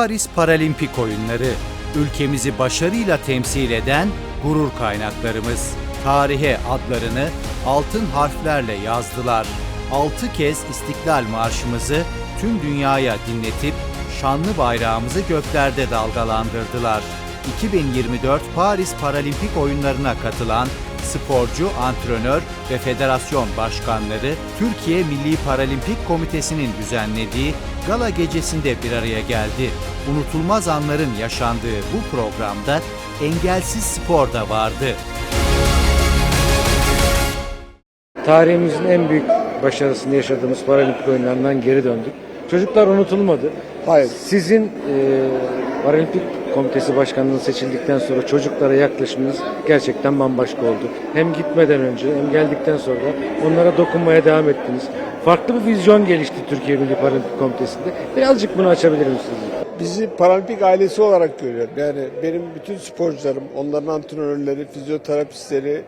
Paris Paralimpik Oyunları. Ülkemizi başarıyla temsil eden gurur kaynaklarımız. Tarihe adlarını altın harflerle yazdılar. Altı kez İstiklal Marşımızı tüm dünyaya dinletip şanlı bayrağımızı göklerde dalgalandırdılar. 2024 Paris Paralimpik Oyunlarına katılan sporcu, antrenör ve federasyon başkanları Türkiye Milli Paralimpik Komitesi'nin düzenlediği gala gecesinde bir araya geldi. Unutulmaz anların yaşandığı bu programda engelsiz spor da vardı. Tarihimizin en büyük başarısını yaşadığımız Paralimpik oyunlarından geri döndük. Çocuklar unutulmadı. Hayır. Sizin e, Paralimpik Komitesi Başkanlığı seçildikten sonra çocuklara yaklaşımınız gerçekten bambaşka oldu. Hem gitmeden önce hem geldikten sonra onlara dokunmaya devam ettiniz. Farklı bir vizyon gelişti Türkiye Milli Paralimpik Komitesi'nde. Birazcık bunu açabilir misiniz? Bizi paralimpik ailesi olarak görüyorum. Yani benim bütün sporcularım, onların antrenörleri, fizyoterapistleri,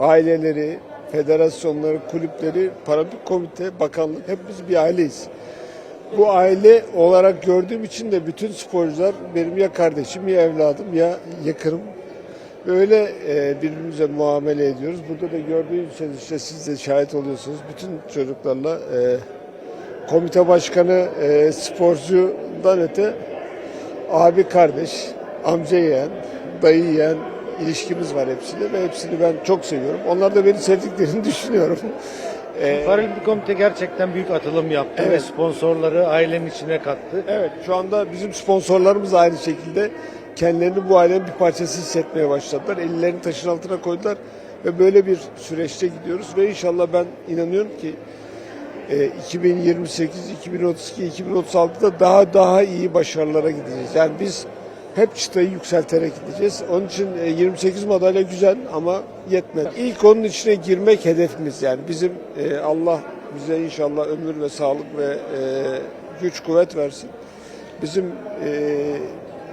aileleri, federasyonları, kulüpleri, paralimpik komite, bakanlık hep biz bir aileyiz. Bu aile olarak gördüğüm için de bütün sporcular benim ya kardeşim ya evladım ya yakınım. Öyle e, birbirimize muamele ediyoruz. Burada da gördüğünüz işte siz de şahit oluyorsunuz. Bütün çocuklarla e, komite başkanı e, sporcudan öte abi kardeş, amca yeğen, dayı yeğen ilişkimiz var hepsiyle ve hepsini ben çok seviyorum. Onlar da beni sevdiklerini düşünüyorum. E, Paralimpik Komite gerçekten büyük atılım yaptı Evet. ve sponsorları ailenin içine kattı. Evet şu anda bizim sponsorlarımız aynı şekilde kendilerini bu ailenin bir parçası hissetmeye başladılar. Ellerini taşın altına koydular ve böyle bir süreçte gidiyoruz ve inşallah ben inanıyorum ki e, 2028, 2032, 2036'da daha daha iyi başarılara gideceğiz. Yani biz hep çıtayı yükselterek gideceğiz. Onun için e, 28 madalya güzel ama yetmedi. İlk onun içine girmek hedefimiz yani bizim e, Allah bize inşallah ömür ve sağlık ve e, güç kuvvet versin. Bizim e,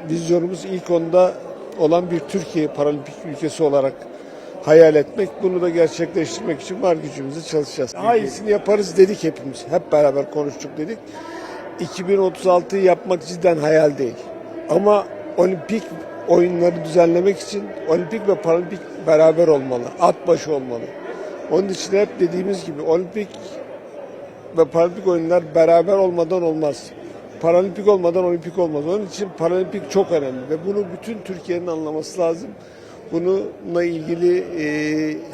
vizyonumuz ilk onda olan bir Türkiye paralimpik ülkesi olarak hayal etmek. Bunu da gerçekleştirmek için var gücümüzle çalışacağız. Daha iyisini yaparız dedik hepimiz. Hep beraber konuştuk dedik. 2036'yı yapmak cidden hayal değil. Ama olimpik oyunları düzenlemek için olimpik ve paralimpik beraber olmalı. At başı olmalı. Onun için hep dediğimiz gibi olimpik ve paralimpik oyunlar beraber olmadan olmaz. Paralimpik olmadan olimpik olmaz. Onun için paralimpik çok önemli ve bunu bütün Türkiye'nin anlaması lazım. Bununla ilgili e,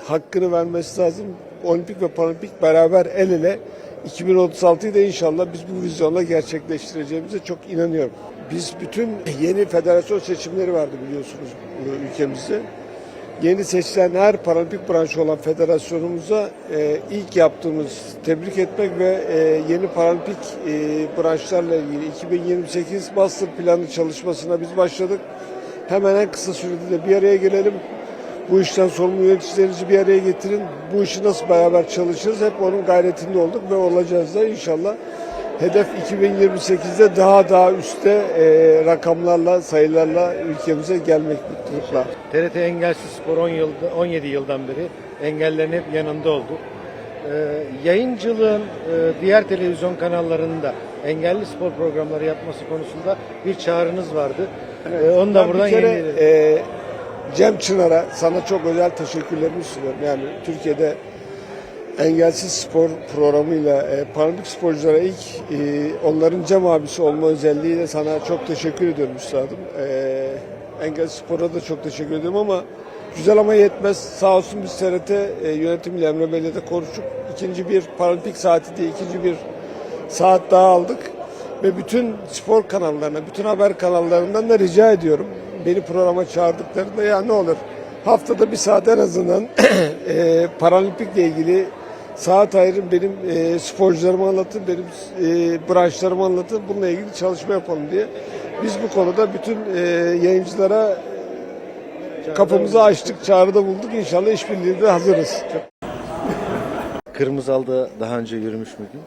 hakkını vermesi lazım. Olimpik ve paralimpik beraber el ele 2036'yı da inşallah biz bu vizyonla gerçekleştireceğimize çok inanıyorum. Biz bütün yeni federasyon seçimleri vardı biliyorsunuz ülkemizde. Yeni seçilen her paralimpik branşı olan federasyonumuza e, ilk yaptığımız tebrik etmek ve e, yeni paralimpik e, branşlarla ilgili 2028 master planı çalışmasına biz başladık. Hemen en kısa sürede de bir araya gelelim. Bu işten sorumlu yöneticilerinizi bir araya getirin. Bu işi nasıl beraber çalışırız hep onun gayretinde olduk ve olacağız da inşallah. Hedef 2028'de daha daha üstte e, rakamlarla, sayılarla ülkemize gelmek mutlulukla. TRT Engelsiz Spor 10 yılda, 17 yıldan beri engellerin hep yanında oldu. Ee, yayıncılığın e, diğer televizyon kanallarında engelli spor programları yapması konusunda bir çağrınız vardı. Ee, onu da Ben buradan bir kere e, Cem Çınar'a sana çok özel teşekkürlerimi sunuyorum. Yani Türkiye'de engelsiz spor programıyla e, paralimpik sporculara ilk e, onların Cem abisi olma özelliğiyle sana çok teşekkür ediyorum üstadım. E, engelsiz spora da çok teşekkür ediyorum ama güzel ama yetmez. Sağ olsun biz TRT e, yönetimiyle Emre Bey'le de konuştuk. İkinci bir paralimpik saati diye ikinci bir saat daha aldık. Ve bütün spor kanallarına, bütün haber kanallarından da rica ediyorum. Beni programa çağırdıklarında ya ne olur haftada bir saat en azından e, paralimpikle ilgili saat ayırın benim e, sporcularımı anlatın, benim e, branşlarımı anlatın, bununla ilgili çalışma yapalım diye. Biz bu konuda bütün e, yayıncılara kapımızı açtık, çağrıda bulduk. İnşallah işbirliğinde hazırız. Kırmızı Al'da daha önce yürümüş müydün?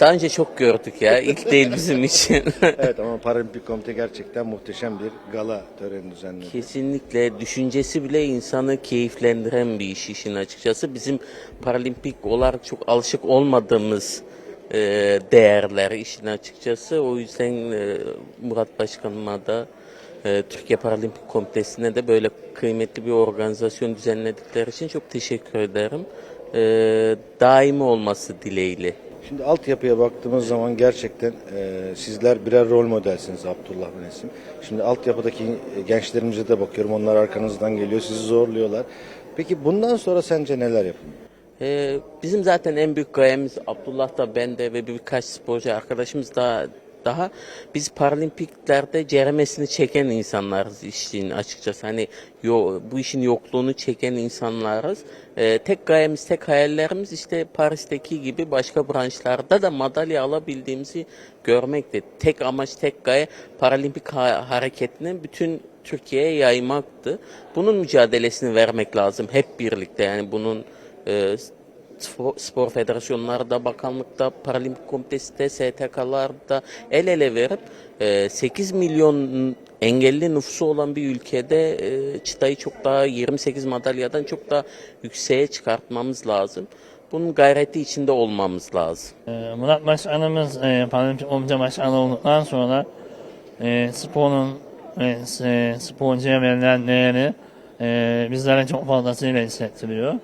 Daha önce çok gördük ya. İlk değil bizim için. evet ama Paralimpik Komite gerçekten muhteşem bir gala töreni düzenledi. Kesinlikle düşüncesi bile insanı keyiflendiren bir iş işin açıkçası. Bizim paralimpik olarak çok alışık olmadığımız e, değerler işin açıkçası. O yüzden e, Murat Başkanıma da e, Türkiye Paralimpik Komitesi'ne de böyle kıymetli bir organizasyon düzenledikleri için çok teşekkür ederim. E, daimi olması dileğiyle. Şimdi altyapıya baktığımız zaman gerçekten e, sizler birer rol modelsiniz Abdullah ve Nesim. Şimdi altyapıdaki gençlerimize de bakıyorum. Onlar arkanızdan geliyor, sizi zorluyorlar. Peki bundan sonra sence neler yapın? Ee, bizim zaten en büyük gayemiz Abdullah da ben de ve birkaç sporcu arkadaşımız da daha biz paralimpiklerde ceremesini çeken insanlarız işin açıkçası. Hani yo, bu işin yokluğunu çeken insanlarız. Ee, tek gayemiz, tek hayallerimiz işte Paris'teki gibi başka branşlarda da madalya alabildiğimizi görmekti. Tek amaç, tek gaye paralimpik ha- hareketini bütün Türkiye'ye yaymaktı. Bunun mücadelesini vermek lazım hep birlikte. Yani bunun e, spor, spor federasyonları da bakanlıkta, paralimpik komitesi de, STK'larda el ele verip e, 8 milyon engelli nüfusu olan bir ülkede e, çıtayı çok daha 28 madalyadan çok daha yükseğe çıkartmamız lazım. Bunun gayreti içinde olmamız lazım. Ee, Murat Başkanımız e, Paralimpik Komite Başkanı olduktan sonra e, sporun e, sporcuya verilen değeri e, bizlere çok fazlasıyla hissettiriyor.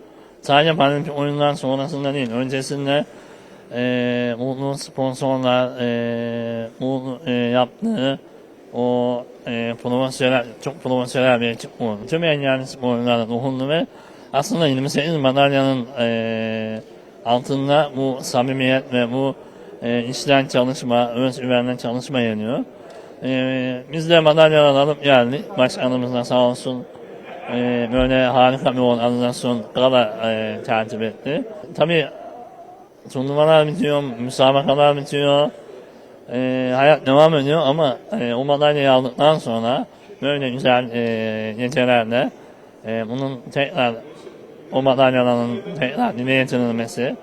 Sadece Paralimpik oyundan sonrasında değil, öncesinde e, Mutlu sponsorlar e, Mutlu e, yaptığı o e, profesyonel, çok profesyonel bir ekip oldu. Tüm engelli sporculara dokundu ve aslında 28 madalyanın e, altında bu samimiyet ve bu e, işten çalışma, özgüvenle çalışma yeniyor. E, biz de madalyalar alıp geldik. Başkanımız da sağ olsun e, böyle harika bir organizasyon gala e, tertip etti. Tabii turnuvalar bitiyor, müsabakalar bitiyor. E, hayat devam ediyor ama e, o madalyayı aldıktan sonra böyle güzel e, gecelerle e, bunun tekrar o madalyaların tekrar dile getirilmesi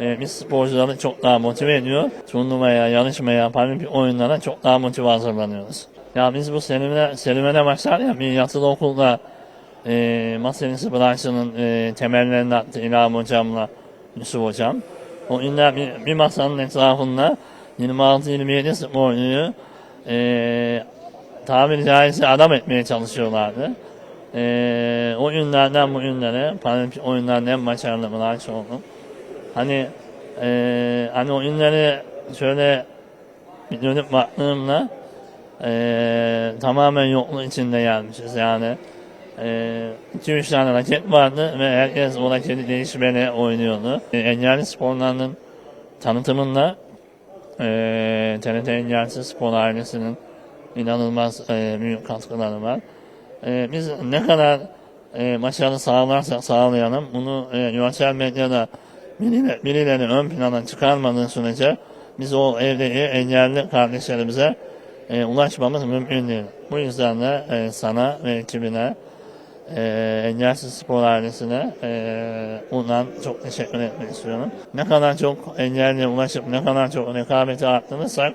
e, biz sporcuları çok daha motive ediyor. Turnuvaya, yarışmaya, paralimpik oyunlara çok daha motive hazırlanıyoruz. Ya biz bu serüvene, serüvene başlar ya bir yatılı okulda e, masa tenisi e, temellerini attı İlham Hocam'la Yusuf Hocam. O illa bir, bir masanın etrafında 26-27 sporcuyu e, tabiri caizse adam etmeye çalışıyorlardı. E, o günlerden bugünlere paralimpik oyunların en başarılı branş oldum. Hani e, hani o günleri şöyle bir dönüp baktığımda e, tamamen yokluk içinde gelmişiz yani. 2-3 tane raket vardı ve herkes o raketi değişmene oynuyordu. E, engelli sporlarının tanıtımında e, TRT Engelsiz Spor ailesinin inanılmaz e, büyük katkıları var. E, biz ne kadar e, başarı sağlarsak sağlayalım bunu e, sosyal medyada birileri, ön plana çıkarmadığı sürece biz o evdeki engelli kardeşlerimize e, ulaşmamız mümkün değil. Bu yüzden de e, sana ve ekibine e, engelsiz spor ailesine e, çok teşekkür etmek istiyorum. Ne kadar çok engelliye ulaşıp ne kadar çok rekabeti arttırırsak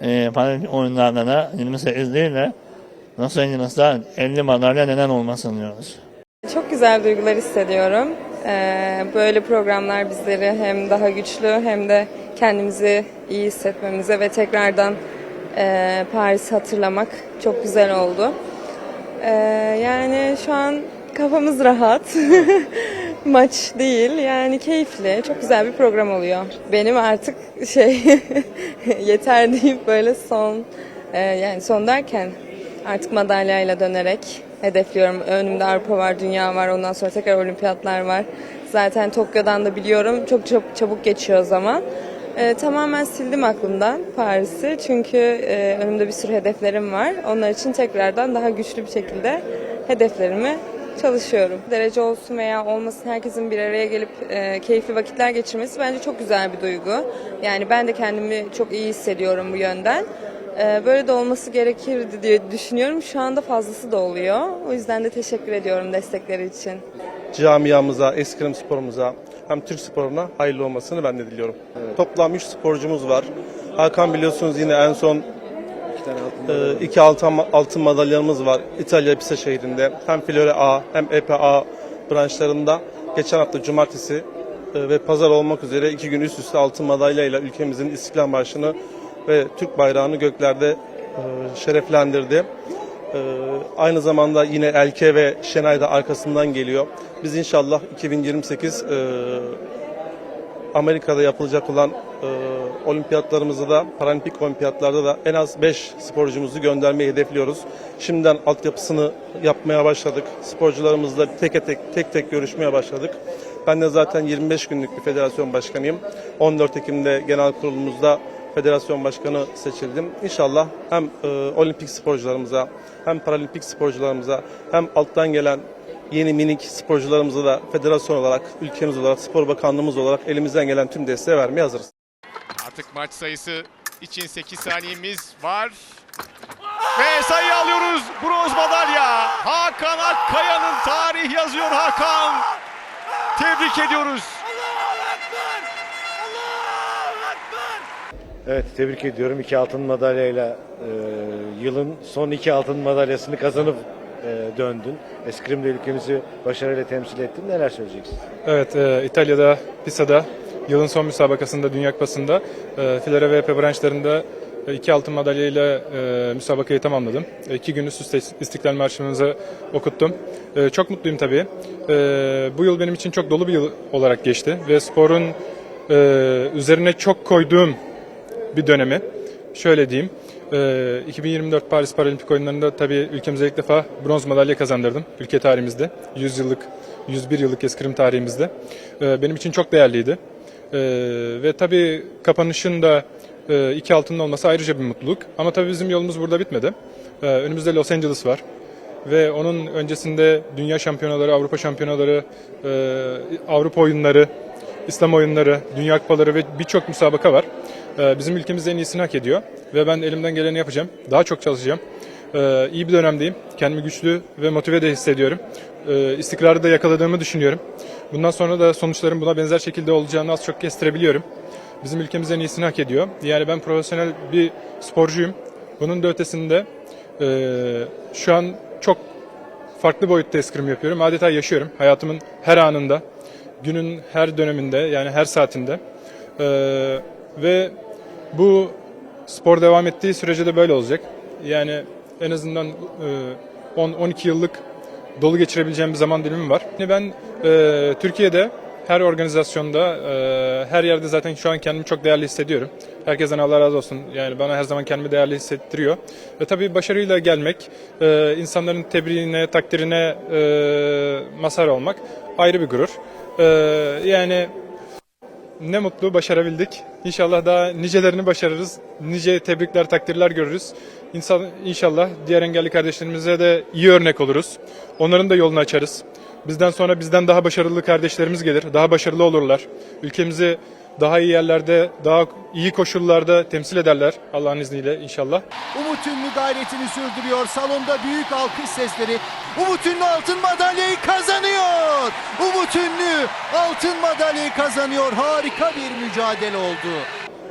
e, paralimpik oyunlarda da 28 değil de Los Angeles'ta 50 madalya neden olmasın diyoruz. Çok güzel duygular hissediyorum. Ee, böyle programlar bizleri hem daha güçlü hem de kendimizi iyi hissetmemize ve tekrardan e, Paris'i hatırlamak çok güzel oldu. Ee, yani şu an kafamız rahat. Maç değil yani keyifli. Çok güzel bir program oluyor. Benim artık şey yeter deyip böyle son e, yani son derken artık madalyayla dönerek hedefliyorum. Önümde Avrupa var, dünya var, ondan sonra tekrar olimpiyatlar var. Zaten Tokyo'dan da biliyorum. Çok çabuk, çabuk geçiyor zaman. Ee, tamamen sildim aklımdan Paris'i. Çünkü e, önümde bir sürü hedeflerim var. Onlar için tekrardan daha güçlü bir şekilde hedeflerimi çalışıyorum. Derece olsun veya olmasın herkesin bir araya gelip e, keyifli vakitler geçirmesi bence çok güzel bir duygu. Yani ben de kendimi çok iyi hissediyorum bu yönden. Ee, Böyle de olması gerekirdi diye düşünüyorum. Şu anda fazlası da oluyor. O yüzden de teşekkür ediyorum destekleri için. camiamıza, eskrim sporumuza hem Türk sporuna hayırlı olmasını ben de diliyorum. Toplam 3 sporcumuz var. Hakan biliyorsunuz yine en son İki tane altın e, iki altın, madalyamız var. İtalya Pisa şehrinde hem Filore A hem EPA branşlarında geçen hafta cumartesi e, ve pazar olmak üzere iki gün üst üste altın madalyayla ülkemizin İstiklal Marşı'nı ve Türk bayrağını göklerde e, şereflendirdi. E, aynı zamanda yine Elke ve Şenay da arkasından geliyor. Biz inşallah 2028 e, Amerika'da yapılacak olan e, olimpiyatlarımızda da, paralimpik olimpiyatlarda da en az 5 sporcumuzu göndermeyi hedefliyoruz. Şimdiden altyapısını yapmaya başladık. Sporcularımızla tek tek tek tek görüşmeye başladık. Ben de zaten 25 günlük bir federasyon başkanıyım. 14 Ekim'de genel kurulumuzda federasyon başkanı seçildim. İnşallah hem e, olimpik sporcularımıza hem paralimpik sporcularımıza hem alttan gelen yeni minik sporcularımıza da federasyon olarak, ülkemiz olarak, spor bakanlığımız olarak elimizden gelen tüm desteği vermeye hazırız. Artık maç sayısı için 8 saniyemiz var. Ve sayı alıyoruz. Bronz madalya. Hakan Akkaya'nın tarih yazıyor Hakan. Tebrik ediyoruz. Evet tebrik ediyorum. İki altın madalyayla e, yılın son iki altın madalyasını kazanıp e, döndün. Eskrim'de ülkemizi başarıyla temsil ettin. Neler söyleyeceksin? Evet, e, İtalya'da Pisa'da yılın son müsabakasında Dünya Kupası'nda e, filere ve epey branşlarında e, iki altın madalyayla e, müsabakayı tamamladım. E, iki gün üst üste İstiklal Marşımızı okuttum. E, çok mutluyum tabii. E, bu yıl benim için çok dolu bir yıl olarak geçti ve sporun e, üzerine çok koyduğum bir dönemi. Şöyle diyeyim. E, 2024 Paris Paralimpik oyunlarında tabii ülkemize ilk defa bronz madalya kazandırdım ülke tarihimizde. 100 yıllık, 101 yıllık eskrim tarihimizde. E, benim için çok değerliydi. E, ve tabii kapanışın da e, iki altının olması ayrıca bir mutluluk. Ama tabii bizim yolumuz burada bitmedi. Önümüzde Los Angeles var. Ve onun öncesinde dünya şampiyonaları, Avrupa şampiyonaları, e, Avrupa oyunları, İslam oyunları, Dünya Kupaları ve birçok müsabaka var. Ee, Bizim ülkemiz en iyisini hak ediyor ve ben elimden geleni yapacağım. Daha çok çalışacağım. Ee, İyi bir dönemdeyim. Kendimi güçlü ve motive de hissediyorum. Ee, İstikrarı da yakaladığımı düşünüyorum. Bundan sonra da sonuçların buna benzer şekilde olacağını az çok kestirebiliyorum. Bizim ülkemiz en iyisini hak ediyor. Yani ben profesyonel bir sporcuyum. Bunun da ötesinde e, şu an çok farklı boyutta eskrim yapıyorum. Adeta yaşıyorum hayatımın her anında, günün her döneminde yani her saatinde. Ee, ve bu spor devam ettiği sürece de böyle olacak. Yani en azından e, 10-12 yıllık dolu geçirebileceğim bir zaman dilimi var. Ben e, Türkiye'de her organizasyonda, e, her yerde zaten şu an kendimi çok değerli hissediyorum. Herkesten Allah razı olsun. Yani bana her zaman kendimi değerli hissettiriyor. Ve tabii başarıyla gelmek, e, insanların tebriğine, takdirine e, mazhar olmak ayrı bir gurur. E, yani ne mutlu başarabildik. İnşallah daha nicelerini başarırız. Nice tebrikler, takdirler görürüz. İnsan, inşallah diğer engelli kardeşlerimize de iyi örnek oluruz. Onların da yolunu açarız. Bizden sonra bizden daha başarılı kardeşlerimiz gelir. Daha başarılı olurlar. Ülkemizi daha iyi yerlerde, daha iyi koşullarda temsil ederler Allah'ın izniyle inşallah. Umut Ünlü gayretini sürdürüyor. Salonda büyük alkış sesleri. Umut Ünlü altın madalyayı kazanıyor. Umut Ünlü altın madalyayı kazanıyor. Harika bir mücadele oldu.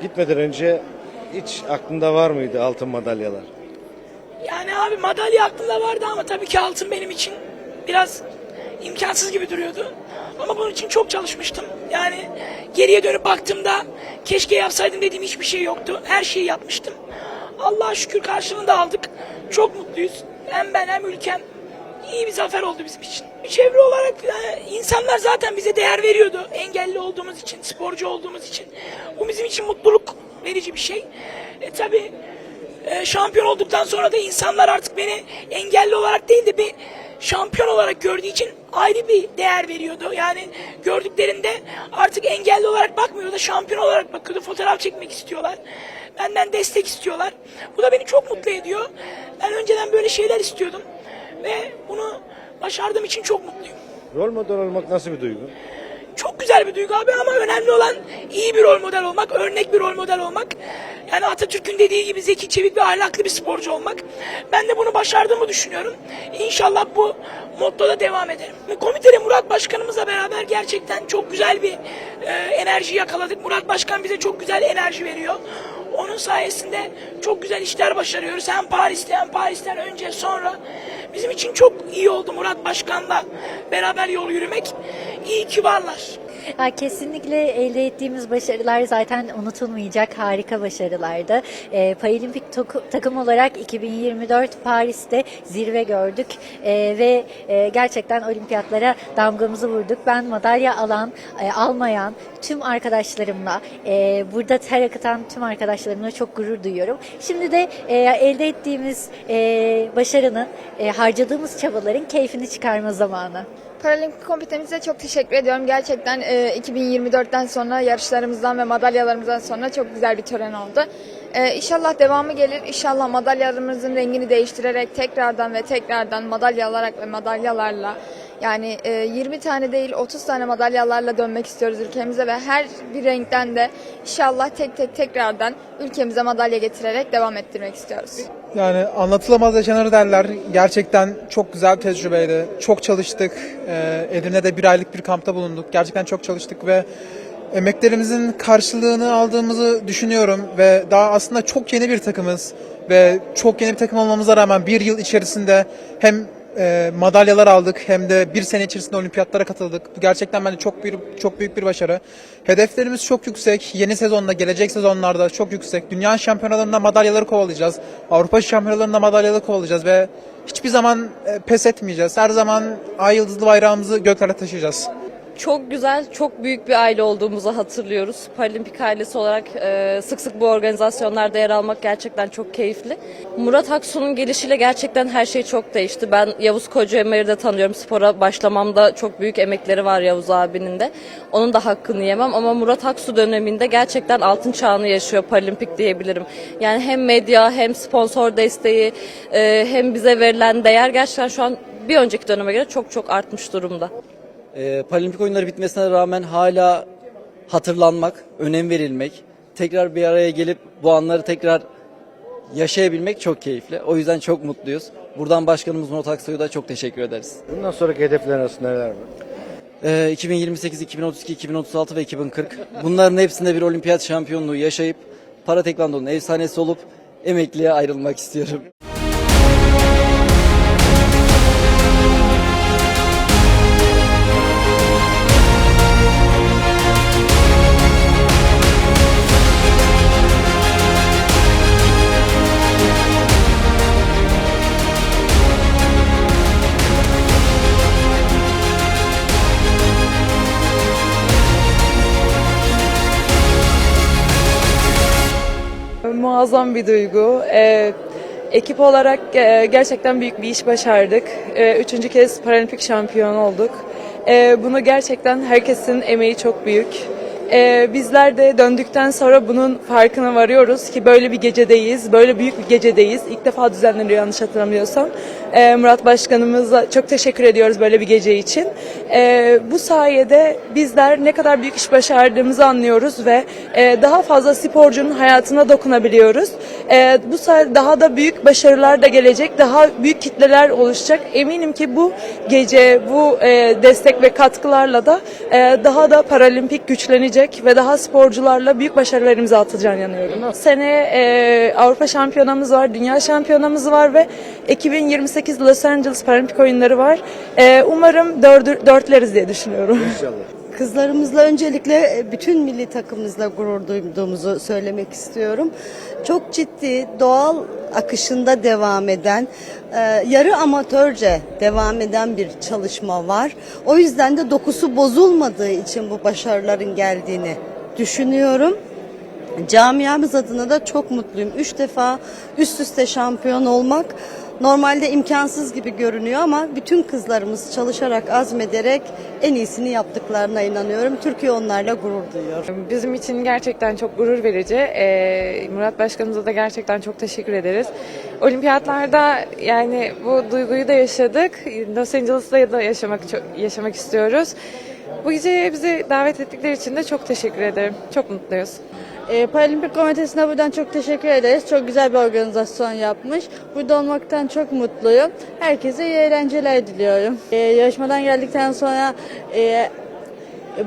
Gitmeden önce hiç aklında var mıydı altın madalyalar? Yani abi madalya aklımda vardı ama tabii ki altın benim için biraz imkansız gibi duruyordu. Ama bunun için çok çalışmıştım. Yani geriye dönüp baktığımda keşke yapsaydım dediğim hiçbir şey yoktu. Her şeyi yapmıştım. Allah'a şükür karşılığını da aldık. Çok mutluyuz. Hem ben hem ülkem. İyi bir zafer oldu bizim için. Çevre olarak e, insanlar zaten bize değer veriyordu. Engelli olduğumuz için, sporcu olduğumuz için. Bu bizim için mutluluk verici bir şey. E tabii e, şampiyon olduktan sonra da insanlar artık beni engelli olarak değil de bir şampiyon olarak gördüğü için ayrı bir değer veriyordu. Yani gördüklerinde artık engelli olarak bakmıyor da şampiyon olarak bakıyordu. Fotoğraf çekmek istiyorlar. Benden destek istiyorlar. Bu da beni çok mutlu ediyor. Ben önceden böyle şeyler istiyordum. Ve bunu başardığım için çok mutluyum. Rol model olmak nasıl bir duygu? Çok güzel bir duygu abi ama önemli olan iyi bir rol model olmak, örnek bir rol model olmak. Yani Atatürk'ün dediği gibi zeki, çevik ve ahlaklı bir sporcu olmak. Ben de bunu başardığımı düşünüyorum. İnşallah bu mottoda devam ederim. Komitede Murat Başkanımızla beraber gerçekten çok güzel bir e, enerji yakaladık. Murat Başkan bize çok güzel enerji veriyor. Onun sayesinde çok güzel işler başarıyoruz. Hem Paris'te hem Paris'ten önce sonra. Bizim için çok iyi oldu Murat Başkan'la beraber yol yürümek. İyi ki varlar. Ya kesinlikle elde ettiğimiz başarılar zaten unutulmayacak harika başarılardı. E, Paralimpik toku- takım olarak 2024 Paris'te zirve gördük E, ve e, gerçekten olimpiyatlara damgamızı vurduk. Ben madalya alan, e, almayan tüm arkadaşlarımla, e, burada ter akıtan tüm arkadaşlarımla çok gurur duyuyorum. Şimdi de e, elde ettiğimiz e, başarının, e, harcadığımız çabaların keyfini çıkarma zamanı. Paralimpik komitemize çok teşekkür ediyorum. Gerçekten e, 2024'ten sonra yarışlarımızdan ve madalyalarımızdan sonra çok güzel bir tören oldu. E, inşallah devamı gelir. İnşallah madalyalarımızın rengini değiştirerek tekrardan ve tekrardan madalya alarak ve madalyalarla yani e, 20 tane değil 30 tane madalyalarla dönmek istiyoruz ülkemize ve her bir renkten de inşallah tek tek tekrardan ülkemize madalya getirerek devam ettirmek istiyoruz. Yani anlatılamaz yaşanır derler. Gerçekten çok güzel bir tecrübeydi. Çok çalıştık. Ee, Edirne'de bir aylık bir kampta bulunduk. Gerçekten çok çalıştık ve emeklerimizin karşılığını aldığımızı düşünüyorum. Ve daha aslında çok yeni bir takımız. Ve çok yeni bir takım olmamıza rağmen bir yıl içerisinde hem e, madalyalar aldık hem de bir sene içerisinde olimpiyatlara katıldık. Bu gerçekten bence çok büyük, çok büyük bir başarı. Hedeflerimiz çok yüksek. Yeni sezonda, gelecek sezonlarda çok yüksek. Dünya şampiyonalarında madalyaları kovalayacağız. Avrupa şampiyonalarında madalyaları kovalayacağız ve hiçbir zaman e, pes etmeyeceğiz. Her zaman ay yıldızlı bayrağımızı göklere taşıyacağız. Çok güzel, çok büyük bir aile olduğumuzu hatırlıyoruz. Paralimpik ailesi olarak e, sık sık bu organizasyonlarda yer almak gerçekten çok keyifli. Murat Aksu'nun gelişiyle gerçekten her şey çok değişti. Ben Yavuz Kocaemer'i de tanıyorum. Spora başlamamda çok büyük emekleri var Yavuz abinin de. Onun da hakkını yemem ama Murat Aksu döneminde gerçekten altın çağını yaşıyor Paralimpik diyebilirim. Yani hem medya hem sponsor desteği e, hem bize verilen değer gerçekten şu an bir önceki döneme göre çok çok artmış durumda. Ee, Paralimpik oyunları bitmesine rağmen hala hatırlanmak, önem verilmek, tekrar bir araya gelip bu anları tekrar yaşayabilmek çok keyifli. O yüzden çok mutluyuz. Buradan başkanımız Murat Aksoy'a da çok teşekkür ederiz. Bundan sonraki hedefler arasında neler var? Ee, 2028, 2032, 2036 ve 2040 bunların hepsinde bir olimpiyat şampiyonluğu yaşayıp para tekvandonun efsanesi olup emekliye ayrılmak istiyorum. Muazzam bir duygu. Ee, ekip olarak e, gerçekten büyük bir iş başardık. Ee, üçüncü kez paralimpik şampiyon olduk. Ee, bunu gerçekten herkesin emeği çok büyük. Ee, bizler de döndükten sonra bunun farkına varıyoruz ki böyle bir gecedeyiz, böyle büyük bir gecedeyiz. İlk defa düzenleniyor yanlış hatırlamıyorsam. Ee, Murat Başkanımıza çok teşekkür ediyoruz böyle bir gece için. Ee, bu sayede bizler ne kadar büyük iş başardığımızı anlıyoruz ve e, daha fazla sporcunun hayatına dokunabiliyoruz. Ee, bu sayede daha da büyük başarılar da gelecek, daha büyük kitleler oluşacak. Eminim ki bu gece, bu e, destek ve katkılarla da e, daha da paralimpik güçlenecek ve daha sporcularla büyük başarılar imza atacağına inanıyorum. Sene e, Avrupa şampiyonamız var, dünya şampiyonamız var ve 2028 Los Angeles Paralimpik oyunları var. E, umarım dördü, dörtleriz diye düşünüyorum. İnşallah. Kızlarımızla öncelikle e, bütün milli takımımızla gurur duyduğumuzu söylemek istiyorum. Çok ciddi, doğal akışında devam eden, e, yarı amatörce devam eden bir çalışma var. O yüzden de dokusu bozulmadığı için bu başarıların geldiğini düşünüyorum. Camiamız adına da çok mutluyum. Üç defa üst üste şampiyon olmak normalde imkansız gibi görünüyor ama bütün kızlarımız çalışarak, azmederek en iyisini yaptıklarına inanıyorum. Türkiye onlarla gurur duyuyor. Bizim için gerçekten çok gurur verici. Ee, Murat Başkanımıza da gerçekten çok teşekkür ederiz. Olimpiyatlarda yani bu duyguyu da yaşadık. Los Angeles'ta da yaşamak yaşamak istiyoruz. Bu geceye bizi davet ettikleri için de çok teşekkür ederim. Çok mutluyuz. E, Paralimpik Komitesi'ne buradan çok teşekkür ederiz. Çok güzel bir organizasyon yapmış. Burada olmaktan çok mutluyum. Herkese iyi eğlenceler diliyorum. E, yarışmadan geldikten sonra e,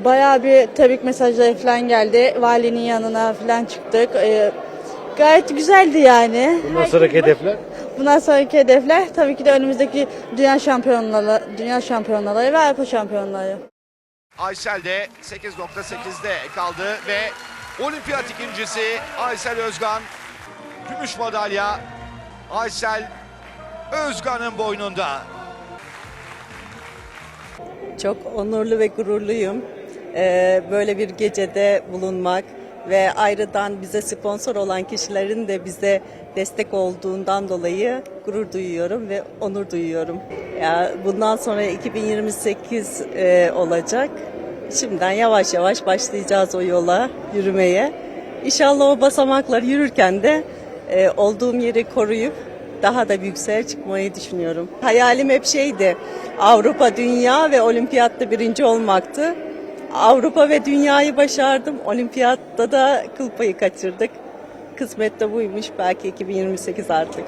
bayağı bir tebrik mesajları falan geldi. Valinin yanına falan çıktık. E, gayet güzeldi yani. Bundan sonraki hedefler? Bundan sonraki hedefler tabii ki de önümüzdeki dünya şampiyonları, dünya şampiyonları ve Avrupa şampiyonları. Aysel de 8.8'de kaldı ve olimpiyat ikincisi Aysel Özgan. Gümüş madalya Aysel Özgan'ın boynunda. Çok onurlu ve gururluyum. Ee, böyle bir gecede bulunmak ve ayrıdan bize sponsor olan kişilerin de bize destek olduğundan dolayı gurur duyuyorum ve onur duyuyorum. Ya bundan sonra 2028 e, olacak. Şimdiden yavaş yavaş başlayacağız o yola yürümeye. İnşallah o basamaklar yürürken de e, olduğum yeri koruyup daha da yükseğe çıkmayı düşünüyorum. Hayalim hep şeydi, Avrupa, Dünya ve Olimpiyatta birinci olmaktı. Avrupa ve Dünyayı başardım, Olimpiyatta da kıl payı kaçırdık. Kısmet de buymuş, belki 2028 artık.